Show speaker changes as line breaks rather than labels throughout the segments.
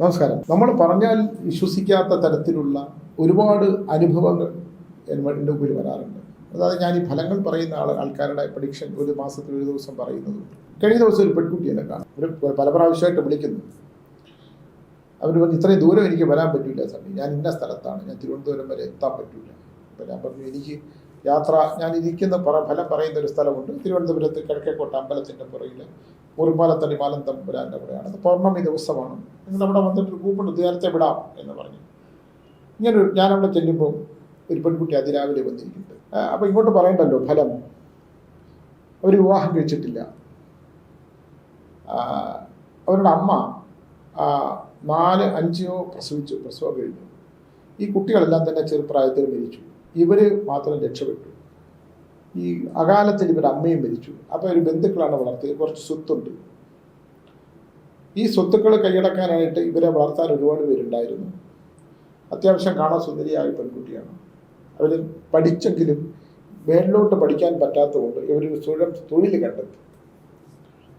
നമസ്കാരം. നമ്മൾ പറഞ്ഞാൽ വിശ്വസിക്കാത്ത തരത്തിലുള്ള ഒരുപാട് അനുഭവങ്ങൾ എന്റെ മുമ്പിൽ വരാറുണ്ട്. അതായത് ഞാൻ ഈ ഫലങ്ങൾ പറയുന്ന ആൾ ആൾക്കാരുടെ പ്രഡിക്ഷൻ ഒരു മാസത്തിൽ ഒരു ദിവസം പറയുന്നത്. കഴിഞ്ഞ ദിവസം ഒരു പെൺകുട്ടി എന്നെ കാണാം. ഒരു പല പ്രാവശ്യമായിട്ട് വിളിക്കുന്നു. അവർ പറഞ്ഞു ഇത്രയും ദൂരം എനിക്ക് വരാൻ പറ്റില്ല സമയം ഞാൻ ഇന്ന സ്ഥലത്താണ്. ഞാൻ തിരുവനന്തപുരം വരെ എത്താൻ പറ്റില്ല അപ്പം ഞാൻ പറഞ്ഞു എനിക്ക് യാത്ര ഞാൻ ഇരിക്കുന്ന പറ ഫലം പറയുന്ന ഒരു സ്ഥലമുണ്ട്. തിരുവനന്തപുരത്ത് കിഴക്കേക്കോട്ട അമ്പലത്തിന്റെ പുറകിൽ മുറിപ്പാലത്തടി മാലന്തം തമ്പുരാന്റെ കൂടെയാണ് അത് പൗർണമി ദിവസമാണ്. നിങ്ങൾ അവിടെ വന്നിട്ട് ഒരു കൂപ്പുണ്ട് നേരത്തെ വിടാം എന്ന് പറഞ്ഞു. ഇങ്ങനെ ഞാൻ അവിടെ ചെല്ലുമ്പോൾ ഒരു പെൺകുട്ടി അതിരാവിലെ വന്നിരിക്കുന്നുണ്ട്. അപ്പം ഇങ്ങോട്ട് പറയണ്ടല്ലോ ഫലം. അവർ വിവാഹം കഴിച്ചിട്ടില്ല. അവരുടെ അമ്മ നാല് അഞ്ചോ പ്രസവിച്ചു പ്രസവം കഴിഞ്ഞു. ഈ കുട്ടികളെല്ലാം തന്നെ ചെറുപ്രായത്തിൽ മരിച്ചു. ഇവർ മാത്രം രക്ഷപ്പെട്ടു. ഈ അകാലത്തിൽ ഇവരുടെ അമ്മയും മരിച്ചു. അപ്പോൾ ഒരു ബന്ധുക്കളാണ് വളർത്തിയത്. കുറച്ച് സ്വത്തുണ്ട്. ഈ സ്വത്തുക്കൾ കൈയടക്കാനായിട്ട് ഇവരെ വളർത്താൻ ഒരുപാട് പേരുണ്ടായിരുന്നു. അത്യാവശ്യം കാണാൻ സുന്ദരിയായ പെൺകുട്ടിയാണ്. അവർ പഠിച്ചെങ്കിലും മേലിലോട്ട് പഠിക്കാൻ പറ്റാത്തതുകൊണ്ട് ഇവർ സ്വയം തൊഴിൽ കണ്ടെത്തി.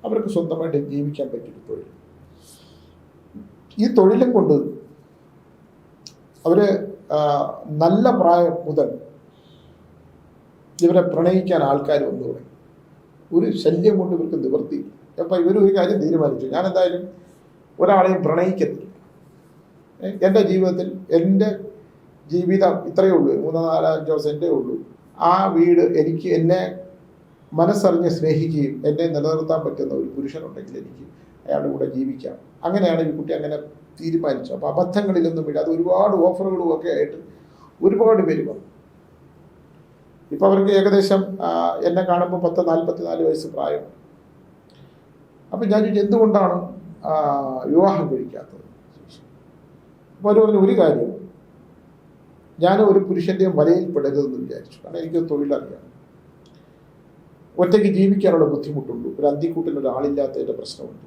അവർക്ക് സ്വന്തമായിട്ട് ജീവിക്കാൻ പറ്റിയൊരു തൊഴിൽ. ഈ തൊഴിലും കൊണ്ട് അവർ നല്ല പ്രായം മുതൽ ഇവരെ പ്രണയിക്കാൻ ആൾക്കാർ വന്നു തുടങ്ങി. ഒരു ശല്യം കൊണ്ട് ഇവർക്ക് നിവർത്തി. അപ്പം ഇവർ ഒരു കാര്യം തീരുമാനിച്ചു. ഞാൻ എന്തായാലും ഒരാളെയും പ്രണയിക്കത്തില്ല. ഏ, എന്റെ ജീവിതത്തിൽ എന്റെ ജീവിതം ഇത്രയേ ഉള്ളൂ. മൂന്നോ നാലോ അഞ്ചോ സെന്റേ ഉള്ളൂ. ആ വീട് എനിക്ക് എന്നെ മനസ്സറിഞ്ഞ് സ്നേഹിക്കുകയും എന്നെ നിലനിർത്താൻ പറ്റുന്ന ഒരു പുരുഷനുണ്ടെങ്കിൽ എനിക്ക് അയാളുടെ കൂടെ ജീവിക്കാം. അങ്ങനെയാണ് ഈ കുട്ടി അങ്ങനെ തീരുമാനിച്ചു അപ്പോൾ അബദ്ധങ്ങളിലൊന്നും അത് ഒരുപാട് ഓഫറുകളും ഒക്കെ ആയിട്ട് ഒരുപാട് പേര് വന്നു. ഇപ്പം അവർക്ക് ഏകദേശം എന്നെ കാണുമ്പോൾ പത്ത് നാൽപ്പത്തി നാല് വയസ്സ് പ്രായം. അപ്പം ഞാൻ ചോദിച്ചു എന്തുകൊണ്ടാണ് വിവാഹം കഴിക്കാത്തത്? അപ്പോൾ അവർ പറഞ്ഞു ഒരു കാര്യം ഞാൻ ഒരു പുരുഷന്റെയും വലയിൽ പെടരുതെന്ന് വിചാരിച്ചു. കാരണം എനിക്ക് തൊഴിലറിയാം. ഒറ്റയ്ക്ക് ജീവിക്കാനുള്ള ബുദ്ധിമുട്ടുള്ളൂ ഒരു അന്തിക്കൂട്ടിൽ ഒരാളില്ലാത്തതിന്റെ പ്രശ്നമുണ്ട്.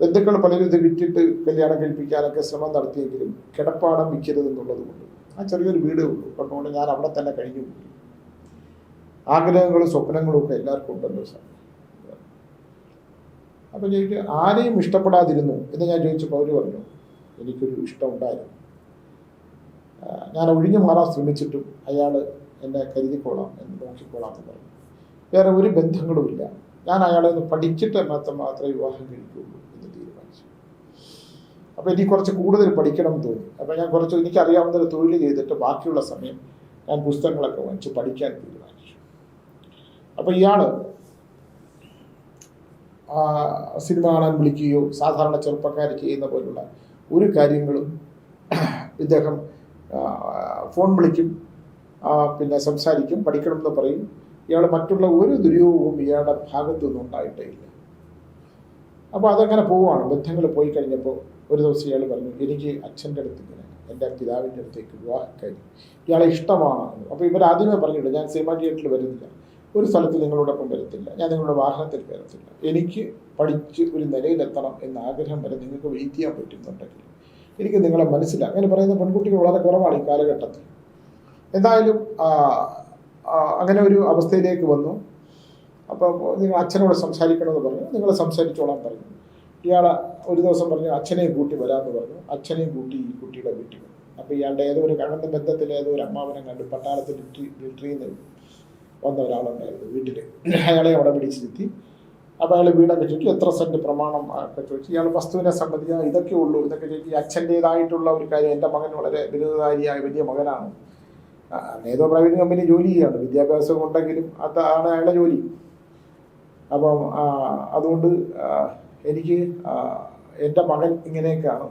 ബന്ധുക്കൾ പലരും ഇത് വിറ്റിട്ട് കല്യാണം കഴിപ്പിക്കാനൊക്കെ ശ്രമം നടത്തിയെങ്കിലും കിടപ്പാടം വിൽക്കരുത് എന്നുള്ളത് കൊണ്ട് ആ ചെറിയൊരു വീടേ ഉള്ളൂ. കണ്ടുകൊണ്ട് ഞാൻ അവിടെ തന്നെ കഴിഞ്ഞു. കൂടി ആഗ്രഹങ്ങളും സ്വപ്നങ്ങളും ഒക്കെ എല്ലാവർക്കും സാർ. അപ്പം ചോദിച്ചു ആരെയും ഇഷ്ടപ്പെടാതിരുന്നു എന്ന് ഞാൻ ചോദിച്ചപ്പോൾ അവർ പറഞ്ഞു എനിക്കൊരു ഇഷ്ടം ഉണ്ടായിരുന്നു ഞാൻ ഒഴിഞ്ഞു മാറാൻ ശ്രമിച്ചിട്ടും അയാൾ എന്നെ കരുതിക്കോളാം എന്ന് നോക്കിക്കോളാം എന്ന് പറഞ്ഞു. വേറെ ഒരു ബന്ധങ്ങളുമില്ല ഞാൻ അയാളെ ഒന്ന് പഠിച്ചിട്ട് മാത്രം മാത്രമേ വിവാഹം കഴിക്കുകയുള്ളൂ എന്ന് തീരുമാനിച്ചു. അപ്പോൾ എനിക്ക് കുറച്ച് കൂടുതൽ പഠിക്കണം എന്ന് തോന്നി. അപ്പോൾ ഞാൻ കുറച്ച് എനിക്കറിയാവുന്ന ഒരു തൊഴിൽ ചെയ്തിട്ട് ബാക്കിയുള്ള സമയം ഞാൻ പുസ്തകങ്ങളൊക്കെ വാങ്ങിച്ച് പഠിക്കാൻ തീരുമാനിച്ചു. അപ്പോൾ ഇയാൾ സിനിമ കാണാൻ വിളിക്കുകയോ സാധാരണ ചെറുപ്പക്കാർ ചെയ്യുന്ന പോലുള്ള ഒരു കാര്യങ്ങളും ഇദ്ദേഹം ഫോൺ വിളിക്കും പിന്നെ സംസാരിക്കും പഠിക്കണമെന്ന് പറയും. ഇയാൾ മറ്റുള്ള ഒരു ദുര്യോഗവും ഇയാളുടെ ഭാഗത്തു നിന്നും ഉണ്ടായിട്ടേ ഇല്ല. അപ്പോൾ അതങ്ങനെ പോവുകയാണ്. ബന്ധങ്ങൾ പോയി കഴിഞ്ഞപ്പോൾ ഒരു ദിവസം ഇയാൾ പറഞ്ഞു എനിക്ക് അച്ഛന്റെ അടുത്ത് ഇങ്ങനെ എന്റെ പിതാവിന്റെ അടുത്തേക്ക് വിവാഹം കഴിഞ്ഞു ഇയാളെ ഇഷ്ടമാണ് അപ്പോൾ ഇവരാദ്യമേ പറഞ്ഞിട്ടുണ്ട് പറഞ്ഞിട്ട് ഞാൻ സിനിമ തിയേറ്ററിൽ വരുന്നില്ല. ഒരു സ്ഥലത്ത് നിങ്ങളോടൊപ്പം വരത്തില്ല. ഞാൻ നിങ്ങളുടെ വാഹനത്തിൽ വരത്തില്ല. എനിക്ക് പഠിച്ച് ഒരു നിലയിലെത്തണം എന്ന ആഗ്രഹം വരെ നിങ്ങൾക്ക് വെയിറ്റ് ചെയ്യാൻ പറ്റുന്നുണ്ടെങ്കിൽ എനിക്ക് നിങ്ങളെ മനസ്സിലാക്കാം. അങ്ങനെ പറയുന്ന പെൺകുട്ടികൾ വളരെ കുറവാണ് ഈ കാലഘട്ടത്തിൽ. എന്തായാലും അങ്ങനെ ഒരു അവസ്ഥയിലേക്ക് വന്നു. അപ്പോൾ നിങ്ങൾ അച്ഛനോട് സംസാരിക്കണമെന്ന് പറഞ്ഞു. നിങ്ങൾ സംസാരിച്ചോളാൻ പറഞ്ഞു. ഇയാൾ ഒരു ദിവസം പറഞ്ഞു അച്ഛനെയും കൂട്ടി വരാമെന്ന് പറഞ്ഞു. അച്ഛനെയും കൂട്ടി ഈ കുട്ടിയുടെ വീട്ടിൽ അപ്പോൾ ഇയാളുടെ ഏതോ ഒരു കടന്ന ബന്ധത്തിൽ ഏതോ ഒരു അമ്മാവനെ കണ്ട് പട്ടാളത്തിൽ മിലിറ്ററിയിൽ നിന്ന് വന്ന ഒരാളുണ്ടായിരുന്നു വീട്ടിൽ അയാളെ അവിടെ പിടിച്ചിരുത്തി. അപ്പോൾ അയാൾ വീടൊക്കെ ചോദിച്ചു എത്ര സെന്റ് പ്രമാണം? ഒക്കെ ചോദിച്ചു. ഇയാൾ വസ്തുവിനെ സംബന്ധിച്ച് ഇതൊക്കെ ഉള്ളൂ. ഇതൊക്കെ ചോദിച്ചു. അച്ഛന്റെതായിട്ടുള്ള ഒരു കാര്യം എന്റെ മകൻ വളരെ ബിരുദധാരിയായ വലിയ മകനാണ്. ഏതോ പ്രൈവറ്റ് കമ്പനി ജോലി ചെയ്യാണ് വിദ്യാഭ്യാസം ഉണ്ടെങ്കിലും അതാണ് അയാളുടെ ജോലി. അപ്പം അതുകൊണ്ട് എനിക്ക് എന്റെ മകൻ ഇങ്ങനെയൊക്കെയാണ്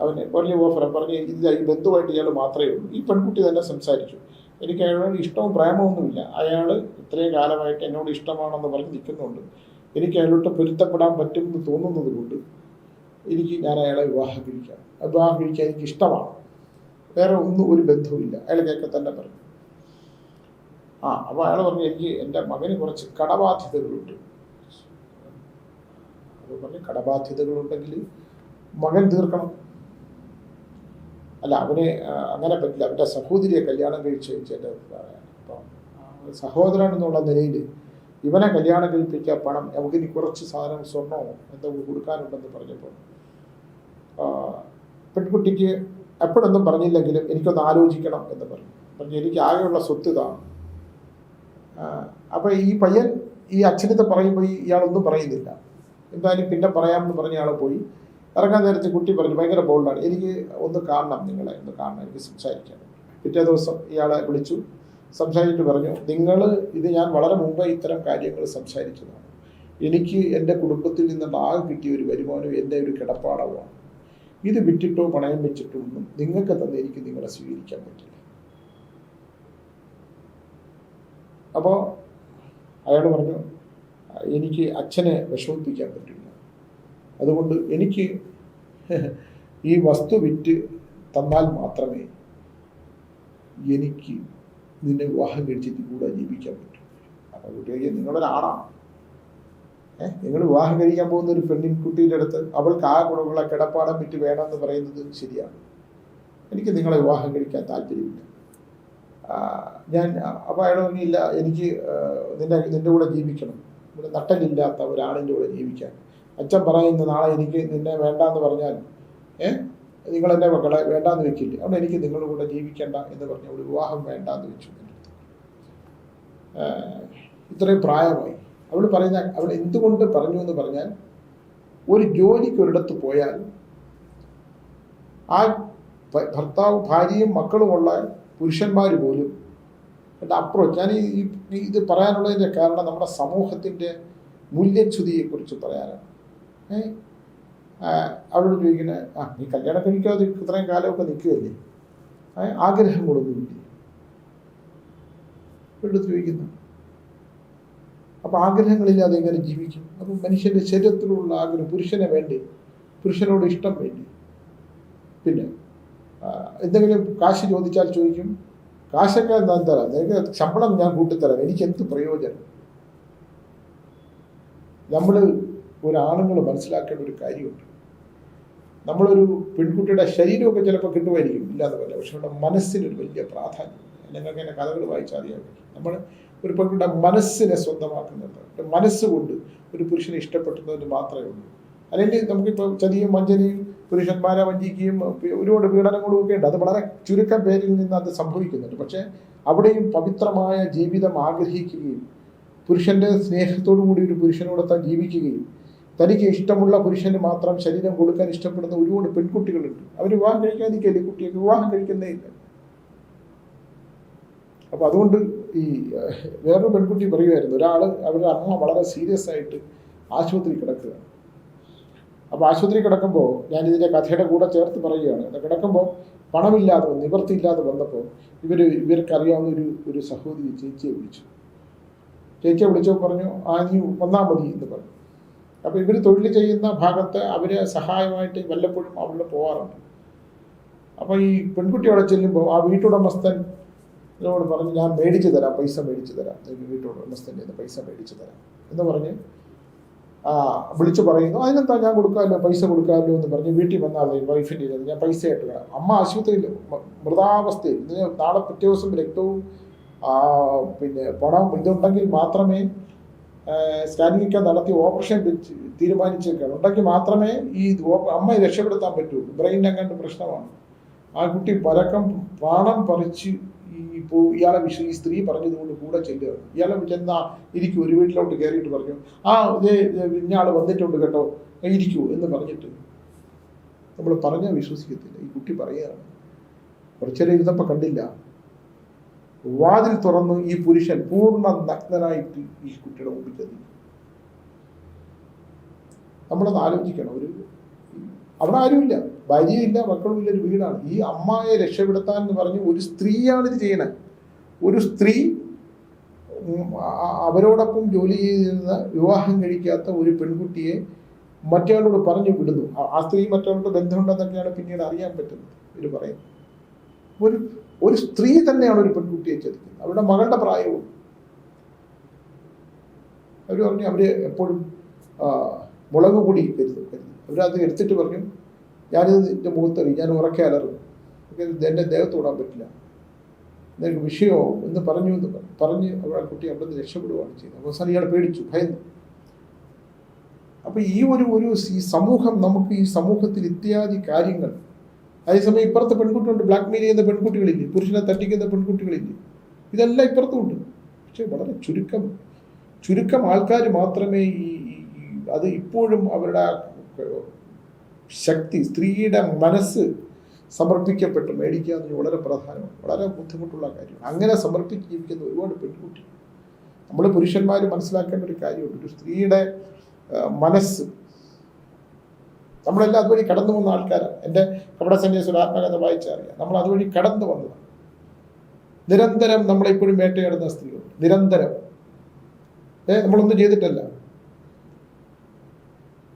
അവന് വലിയ ഓഫർ പറഞ്ഞ് ഇത് ബന്ധുവായിട്ട് ഇയാൾ മാത്രമേ ഉള്ളൂ. ഈ പെൺകുട്ടി തന്നെ സംസാരിച്ചു. എനിക്ക് അയാളോട് ഇഷ്ടവും പ്രേമമൊന്നുമില്ല. അയാൾ ഇത്രയും കാലമായിട്ട് എന്നോട് ഇഷ്ടമാണെന്ന് പറഞ്ഞ് നിൽക്കുന്നുണ്ട്. എനിക്ക് അയാളോട്ട് പൊരുത്തപ്പെടാൻ പറ്റുമെന്ന് തോന്നുന്നത് കൊണ്ട് എനിക്ക് ഞാൻ അയാളെ വിവാഹം കഴിക്കാം. വിവാഹം കഴിക്കാൻ എനിക്ക് ഇഷ്ടമാണ്. വേറെ ഒന്നും ഒരു ബന്ധവുമില്ല. അയാൾ കേൾക്കെ തന്നെ പറഞ്ഞു. ആ അപ്പോൾ അയാൾ പറഞ്ഞു എനിക്ക് എന്റെ മകന് കുറച്ച് കടബാധ്യതകളുണ്ട്. അപ്പോൾ പറഞ്ഞു കടബാധ്യതകളുണ്ടെങ്കിൽ മകൻ തീർക്കണം. അല്ല അവന് അങ്ങനെ പറ്റില്ല. അവന്റെ സഹോദരിയെ കല്യാണം കഴിച്ച് എന്റെ അഭിപ്രായമാണ് അപ്പം സഹോദരൻ എന്നുള്ള നിലയിൽ ഇവനെ കല്യാണം കഴിപ്പിച്ച പണം നമുക്ക് ഇനി കുറച്ച് സാധനം സ്വർണമോ എന്തൊക്കെ കൊടുക്കാനുണ്ടെന്ന് പറഞ്ഞപ്പോൾ പെൺകുട്ടിക്ക് എപ്പോഴൊന്നും പറഞ്ഞില്ലെങ്കിലും എനിക്കൊന്ന് ആലോചിക്കണം എന്ന് പറഞ്ഞു. പറഞ്ഞു എനിക്ക് ആകെയുള്ള സ്വത്ത് ഇതാണ് അപ്പോൾ ഈ പയ്യൻ ഈ അച്ഛനത്തെ പറയുമ്പോൾ ഇയാളൊന്നും പറയുന്നില്ല. എന്തായാലും പിന്നെ പറയാമെന്ന് പറഞ്ഞ ആൾ പോയി. ഇറങ്ങാൻ നേരത്തെ കുട്ടി പറഞ്ഞു ഭയങ്കര ബോൾഡാണ് എനിക്ക് ഒന്ന് കാണണം നിങ്ങളെ ഒന്ന് കാണണം. എനിക്ക് സംസാരിക്കാൻ. പിറ്റേ ദിവസം ഇയാളെ വിളിച്ചു. സംസാരിച്ചിട്ട് പറഞ്ഞു നിങ്ങൾ ഇത് ഞാൻ വളരെ മുമ്പേ ഇത്തരം കാര്യങ്ങൾ സംസാരിച്ചതാണ് എനിക്ക് എന്റെ കുടുംബത്തിൽ നിന്നുള്ള ആകെ കിട്ടിയ ഒരു വരുമാനവും എന്റെ ഒരു കിടപ്പാടവുമാണ് ഇത് വിറ്റിട്ടോ പണയം വെച്ചിട്ടോ ഒന്നും നിങ്ങൾക്ക് തന്നെ എനിക്ക് നിങ്ങളെ സ്വീകരിക്കാൻ പറ്റില്ല. അപ്പോൾ അയാൾ പറഞ്ഞു എനിക്ക് അച്ഛനെ വിഷമിപ്പിക്കാൻ പറ്റില്ല. അതുകൊണ്ട് എനിക്ക് ഈ വസ്തു വിറ്റ് തന്നാൽ മാത്രമേ എനിക്ക് നിന്നെ വിവാഹം കഴിച്ചിട്ട് കൂടെ ജീവിക്കാൻ പറ്റൂ. അപ്പോൾ കുട്ടിയെ നിങ്ങളൊരാണാണ് ഏഹ് നിങ്ങൾ വിവാഹം കഴിക്കാൻ പോകുന്ന ഒരു പെണ്ണിൻ കുട്ടിയുടെ അടുത്ത് അവൾക്ക് ആ ഗുണമുള്ള കിടപ്പാടം വിറ്റ് വേണമെന്ന് പറയുന്നത് ശരിയാണ്. എനിക്ക് നിങ്ങളെ വിവാഹം കഴിക്കാൻ താല്പര്യമില്ല. ഞാൻ അപ്പോൾ അയാൾ പറഞ്ഞില്ല എനിക്ക് നിന്റെ നിന്റെ കൂടെ ജീവിക്കണം. ഇവിടെ നട്ടലില്ലാത്ത ഒരാളിന്റെ കൂടെ ജീവിക്കാൻ. അച്ഛൻ പറയുന്ന നാളെ എനിക്ക് നിന്നെ വേണ്ടാന്ന് പറഞ്ഞാൽ ഏഹ് നിങ്ങൾ എന്റെ മക്കളെ വേണ്ടാന്ന് വെക്കില്ലേ? അവിടെ എനിക്ക് നിങ്ങളുടെ കൂടെ ജീവിക്കേണ്ട എന്ന് പറഞ്ഞ ഒരു വിവാഹം വേണ്ടാന്ന് വെച്ചു. ഇത്രയും പ്രായമായി. അവൾ പറയുന്ന അവൾ എന്തുകൊണ്ട് പറഞ്ഞു എന്ന് പറഞ്ഞാൽ ഒരു ജോലിക്ക് ഒരിടത്ത് പോയാൽ ആ ഭർത്താവും ഭാര്യയും മക്കളുമുള്ള പുരുഷന്മാർ പോലും എന്റെ അപ്രോച്ച് ഞാൻ ഈ ഇത് പറയാനുള്ളതിന്റെ കാരണം നമ്മുടെ സമൂഹത്തിന്റെ മൂല്യച്യുതിയെക്കുറിച്ച് പറയാനാണ്. അവളോട് ചോദിക്കുന്നത് ആ നീ കല്യാണം കഴിക്കാതെ ഇത്രയും കാലമൊക്കെ നിൽക്കുകയല്ലേ? ആഗ്രഹം ആഗ്രഹങ്ങളൊന്നുമില്ലേ എടുത്ത് ചോദിക്കുന്നു. അപ്പോൾ ആഗ്രഹങ്ങളില്ലാതെ എങ്ങനെ ജീവിക്കും? അപ്പം മനുഷ്യന്റെ ശരീരത്തിലുള്ള ആഗ്രഹം പുരുഷനെ വേണ്ടി? പുരുഷനോട് ഇഷ്ടം വേണ്ടി? പിന്നെ എന്തെങ്കിലും കാശ് ചോദിച്ചാൽ ചോദിക്കും. കാശൊക്കെ ഞാൻ തരാം? നിനക്ക് ശമ്പളം ഞാൻ കൂട്ടിത്തരാം. എനിക്ക് എന്ത് പ്രയോജനം? നമ്മൾ ഒരാണുങ്ങൾ മനസ്സിലാക്കേണ്ട ഒരു കാര്യമുണ്ട്. നമ്മളൊരു പെൺകുട്ടിയുടെ ശരീരമൊക്കെ ചിലപ്പോൾ കിട്ടുമായിരിക്കും ഇല്ലാതെ പോലെ. പക്ഷെ നമ്മുടെ മനസ്സിനൊരു വലിയ പ്രാധാന്യം. നിങ്ങൾക്ക് എന്നെ കഥകൾ വായിച്ചാൽ അറിയാൻ നമ്മൾ ഒരു പെൺകുട്ടിയുടെ മനസ്സിനെ സ്വന്തമാക്കുന്നുണ്ട്. മനസ്സുകൊണ്ട് ഒരു പുരുഷനെ ഇഷ്ടപ്പെടുന്നതിന് മാത്രമേ ഉള്ളൂ. അല്ലെങ്കിൽ നമുക്കിപ്പോൾ ചതിയും വഞ്ചനയും പുരുഷന്മാരെ വഞ്ചിക്കുകയും ഒരുപാട് പീഡനങ്ങളും ഒക്കെ ഉണ്ട്. അത് വളരെ ചുരുക്കം പേരിൽ നിന്ന് അത് സംഭവിക്കുന്നുണ്ട്. പക്ഷേ അവിടെയും പവിത്രമായ ജീവിതം ആഗ്രഹിക്കുകയും പുരുഷന്റെ സ്നേഹത്തോടു കൂടി ഒരു പുരുഷനോടൊപ്പം ജീവിക്കുകയും തനിക്ക് ഇഷ്ടമുള്ള പുരുഷന് മാത്രം ശരീരം കൊടുക്കാൻ ഇഷ്ടപ്പെടുന്ന ഒരുപാട് പെൺകുട്ടികളുണ്ട്. അവർ വിവാഹം ഈ കുട്ടിയൊക്കെ? വിവാഹം കഴിക്കുന്നേ ഇല്ല അപ്പോൾ അതുകൊണ്ട് ഈ വേറൊരു പെൺകുട്ടി പറയുമായിരുന്നു ഒരാൾ അവരുടെ അമ്മ വളരെ സീരിയസ് ആയിട്ട് ആശുപത്രി കിടക്കുകയാണ്. അപ്പോൾ ആശുപത്രി കിടക്കുമ്പോൾ ഞാൻ ഇതിന്റെ കഥയുടെ കൂടെ ചേർത്ത് പറയുകയാണ്. കിടക്കുമ്പോൾ പണമില്ലാതെ നിവൃത്തിയില്ലാതെ വന്നപ്പോൾ ഇവർ ഇവർക്കറിയാവുന്ന ഒരു ഒരു സഹോദരി ചേച്ചിയെ വിളിച്ചു. ചേച്ചിയെ വിളിച്ചപ്പോൾ പറഞ്ഞു ആ നീ വന്നാൽ മതി എന്ന് പറഞ്ഞു. അപ്പോൾ ഇവർ തൊഴിൽ ചെയ്യുന്ന ഭാഗത്ത് അവരെ സഹായമായിട്ട് വല്ലപ്പോഴും അവിടെ പോകാറുണ്ട് അപ്പോൾ ഈ പെൺകുട്ടി അവിടെ ചെല്ലുമ്പോൾ ആ വീട്ടുടമസ്ഥൻ എന്നോട് പറഞ്ഞ് ഞാൻ മേടിച്ചു തരാം പൈസ മേടിച്ചു തരാം. നിനക്ക് വീട്ടുടമസ്ഥന്റെ നിന്ന് പൈസ മേടിച്ചു തരാം. എന്ന് പറഞ്ഞ് ആ വിളിച്ചു പറയുന്നു. അതിനെന്താ ഞാൻ കൊടുക്കാമല്ലോ പൈസ കൊടുക്കാമല്ലോ എന്ന് പറഞ്ഞ് വീട്ടിൽ വന്നാൽ മതി വൈഫിന്റെ കയ്യിൽ ഞാൻ പൈസ ആയിട്ട് വരാം അമ്മ ആശുപത്രിയിൽ മൃതാവസ്ഥയിൽ. നാളെ പിറ്റേ ദിവസം രക്തവും പിന്നെ പണം ഇതുണ്ടെങ്കിൽ മാത്രമേ സ്കാനിംഗ് നടത്തിയ നടത്തി ഓപ്പറേഷൻ തീരുമാനിച്ചേക്കാണ്. ഉണ്ടെങ്കിൽ മാത്രമേ ഈ അമ്മയെ രക്ഷപ്പെടുത്താൻ പറ്റുള്ളൂ ബ്രെയിൻ അങ്ങാണ്ട് പ്രശ്നമാണ്. ആ കുട്ടി പലക്കം പാണം പറിച്ച് ഇപ്പോൾ ഇയാളെ വിഷയം ഈ സ്ത്രീ പറഞ്ഞതുകൊണ്ട് കൂടെ ചെല്ലുകയാണ്. ഇയാളെ ചെന്നാ ഇരിക്കൂ ഒരു വീട്ടിലോട്ട് കയറിയിട്ട് പറഞ്ഞു. ആ ഇതേ ഇന്നയാൾ വന്നിട്ടുണ്ട് കേട്ടോ. ഇരിക്കൂ എന്ന് പറഞ്ഞിട്ട് നമ്മൾ പറഞ്ഞാൽ വിശ്വസിക്കത്തില്ല. ഈ കുട്ടി പറയുകയാണ്. കുറച്ചേരം ഇരുന്നപ്പോൾ കണ്ടില്ല. വാതിൽ തുറന്ന് ഈ പുരുഷൻ പൂർണ നഗ്നനായിട്ട് ഈ കുട്ടിയുടെ മുമ്പിൽ ചെന്നു. നമ്മളത് ആലോചിക്കണം. ഒരു അവിടെ ആരുമില്ല. ഭാര്യയില്ല മക്കളുമില്ല ഒരു വീടാണ്. ഈ അമ്മയെ രക്ഷപ്പെടുത്താൻ എന്ന് പറഞ്ഞ് ഒരു സ്ത്രീയാണ് ഇത് ചെയ്യണത് ഒരു സ്ത്രീ അവരോടൊപ്പം ജോലി ചെയ്തിരുന്ന വിവാഹം കഴിക്കാത്ത ഒരു പെൺകുട്ടിയെ മറ്റയാളോട് പറഞ്ഞു വിടുന്നു. ആ- സ്ത്രീ മറ്റയാളോട് ബന്ധമുണ്ടെന്നൊക്കെയാണ് പിന്നീട് അറിയാൻ പറ്റുന്നത്. ഇവർ പറയും ഒരു ഒരു സ്ത്രീ തന്നെയാണ് ഒരു പെൺകുട്ടിയെ ചതിക്കുന്നത്. അവരുടെ മകളുടെ പ്രായവും. അവർ പറഞ്ഞു അവർ എപ്പോഴും മുളക് പൊടി കരുതും കരുതും. അവരത് എടുത്തിട്ട് പറഞ്ഞു ഞാനിത് എന്റെ മുഖത്തെറി ഞാൻ ഉറക്കെ അലറും. എന്റെ ദേഹത്ത് വിടാൻ പറ്റില്ല. എന്നൊരു വിഷയമോ എന്ന് പറഞ്ഞു എന്ന് പറഞ്ഞു. അവിടെ കുട്ടി അവിടെ നിന്ന് രക്ഷപ്പെടുകയാണ് ചെയ്യുന്നത് അവസാനം ഇയാൾ പേടിച്ചു ഭയന്നു. അപ്പൊ ഈ ഒരു ഒരു ഈ സമൂഹം നമുക്ക് ഈ സമൂഹത്തിൽ ഇത്യാദി കാര്യങ്ങൾ അതേസമയം ഇപ്പുറത്ത് പെൺകുട്ടിയുണ്ട്. ബ്ലാക്ക് മെയിൽ ചെയ്യുന്ന പെൺകുട്ടികളില്ലേ? പുരുഷനെ തട്ടിക്കുന്ന പെൺകുട്ടികളില്ലേ? ഇതെല്ലാം ഇപ്പുറത്തും ഉണ്ട്. പക്ഷെ വളരെ ചുരുക്കം ചുരുക്കം ആൾക്കാർ മാത്രമേ ഈ അത് ഇപ്പോഴും അവരുടെ ശക്തി സ്ത്രീയുടെ മനസ്സ് സമർപ്പിക്കപ്പെട്ട് മേടിക്കുക എന്നത് വളരെ പ്രധാനമാണ്. വളരെ ബുദ്ധിമുട്ടുള്ള കാര്യമാണ് അങ്ങനെ സമർപ്പിച്ച് ജീവിക്കുന്ന ഒരുപാട് പെൺകുട്ടി. നമ്മൾ പുരുഷന്മാർ മനസ്സിലാക്കേണ്ട ഒരു കാര്യമുണ്ട്. ഒരു സ്ത്രീയുടെ മനസ്സ് നമ്മളെല്ലാം അതുവഴി കടന്നു വന്ന ആൾക്കാരാണ് എന്റെ കപട സന്യാസ ആത്മകഥ വായിച്ചറിയാം. നമ്മൾ അതുവഴി കടന്നു വന്നതാണ് നിരന്തരം നമ്മളെപ്പോഴും വേട്ടയാടുന്ന സ്ത്രീകൾ. നിരന്തരം. ഏ നമ്മളൊന്നും ചെയ്തിട്ടല്ല.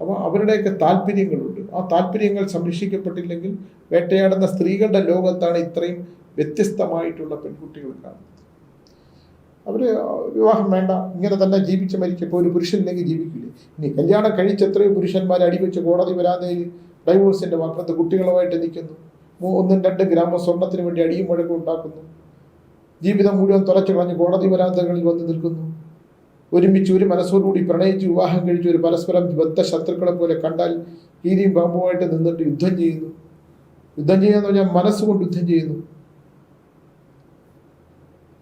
അപ്പോൾ അവരുടെയൊക്കെ താല്പര്യങ്ങളുണ്ട്. ആ താല്പര്യങ്ങൾ സംരക്ഷിക്കപ്പെട്ടില്ലെങ്കിൽ വേട്ടയാടുന്ന സ്ത്രീകളുടെ ലോകത്താണ് ഇത്രയും വ്യത്യസ്തമായിട്ടുള്ള പെൺകുട്ടികൾ കാണുന്നത്. അവർ വിവാഹം വേണ്ട. ഇങ്ങനെ തന്നെ ജീവിച്ച് മരിക്കപ്പോൾ ഒരു പുരുഷനില്ലെങ്കിൽ ജീവിക്കില്ലേ? ഇനി കല്യാണം കഴിച്ച് എത്രയോ പുരുഷന്മാരെ അടിവെച്ച് കോടതി വരാതെ ഡൈവോഴ്സിന്റെ വാക്കത്ത് കുട്ടികളുമായിട്ട് നിൽക്കുന്നു. ഒന്നും രണ്ട് ഗ്രാമ സ്വർണത്തിന് വേണ്ടി അടിയും മുഴക്കം ഉണ്ടാക്കുന്നു. ജീവിതം മുഴുവൻ തുറച്ചു കളഞ്ഞ് കോടതി വരാന്തകളിൽ വന്ന് നിൽക്കുന്നു. ഒരുമിച്ച് ഒരു മനസ്സോടുകൂടി പ്രണയിച്ച് വിവാഹം കഴിച്ച് ഒരു പരസ്പരം ബദ്ധ ശത്രുക്കളെ പോലെ കണ്ടാൽ കീരിയും പാമ്പുമായിട്ട് നിന്നിട്ട് യുദ്ധം ചെയ്യുന്നു. യുദ്ധം ചെയ്യാന്ന് പറഞ്ഞാൽ മനസ്സുകൊണ്ട് യുദ്ധം ചെയ്യുന്നു.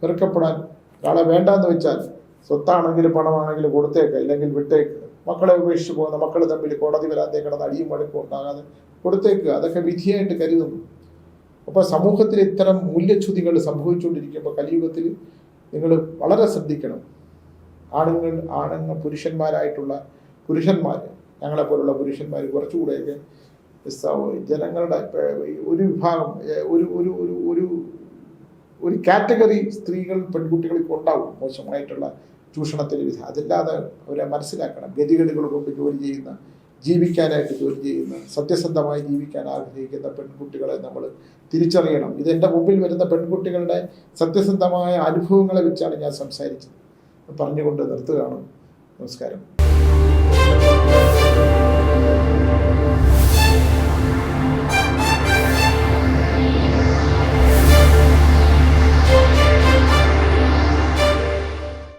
വെറുക്കപ്പെടാൻ ഒരാളെ വേണ്ടാന്ന് വെച്ചാൽ സ്വത്താണെങ്കിലും പണമാണെങ്കിലും കൊടുത്തേക്ക് ഇല്ലെങ്കിൽ വിട്ടേക്ക്. മക്കളെ ഉപേക്ഷിച്ച് പോകുന്ന മക്കൾ തമ്മിൽ കോടതി വരാതെ കിടന്ന് അടിയും വഴക്കും ഉണ്ടാകാതെ കൊടുത്തേക്ക്. അതൊക്കെ വിധിയായിട്ട് കരുതുന്നു. അപ്പോൾ സമൂഹത്തിൽ ഇത്തരം മൂല്യച്യുതികൾ സംഭവിച്ചുകൊണ്ടിരിക്കുമ്പോൾ കലിയുഗത്തിൽ നിങ്ങൾ വളരെ ശ്രദ്ധിക്കണം. ആണുങ്ങൾ ആണുങ്ങൾ പുരുഷന്മാരായിട്ടുള്ള പുരുഷന്മാർ ഞങ്ങളെപ്പോലുള്ള പുരുഷന്മാർ കുറച്ചുകൂടെയൊക്കെ ജനങ്ങളുടെ ഒരു വിഭാഗം ഒരു ഒരു ഒരു ഒരു കാറ്റഗറി സ്ത്രീകൾ പെൺകുട്ടികൾക്ക് ഉണ്ടാവും മോശമായിട്ടുള്ള ചൂഷണത്തിന് വിധ. അതില്ലാതെ അവരെ മനസ്സിലാക്കണം. ഗതികേടുകൾ കൊണ്ട് ജോലി ചെയ്യുന്ന ജീവിക്കാനായിട്ട് ജോലി ചെയ്യുന്ന സത്യസന്ധമായി ജീവിക്കാൻ ആഗ്രഹിക്കുന്ന പെൺകുട്ടികളെ നമ്മൾ തിരിച്ചറിയണം. ഇത് എന്റെ മുമ്പിൽ വരുന്ന പെൺകുട്ടികളുടെ സത്യസന്ധമായ അനുഭവങ്ങളെ വെച്ചാണ് ഞാൻ സംസാരിച്ചത്. പറഞ്ഞുകൊണ്ട് നിർത്തുകയാണ്. നമസ്കാരം.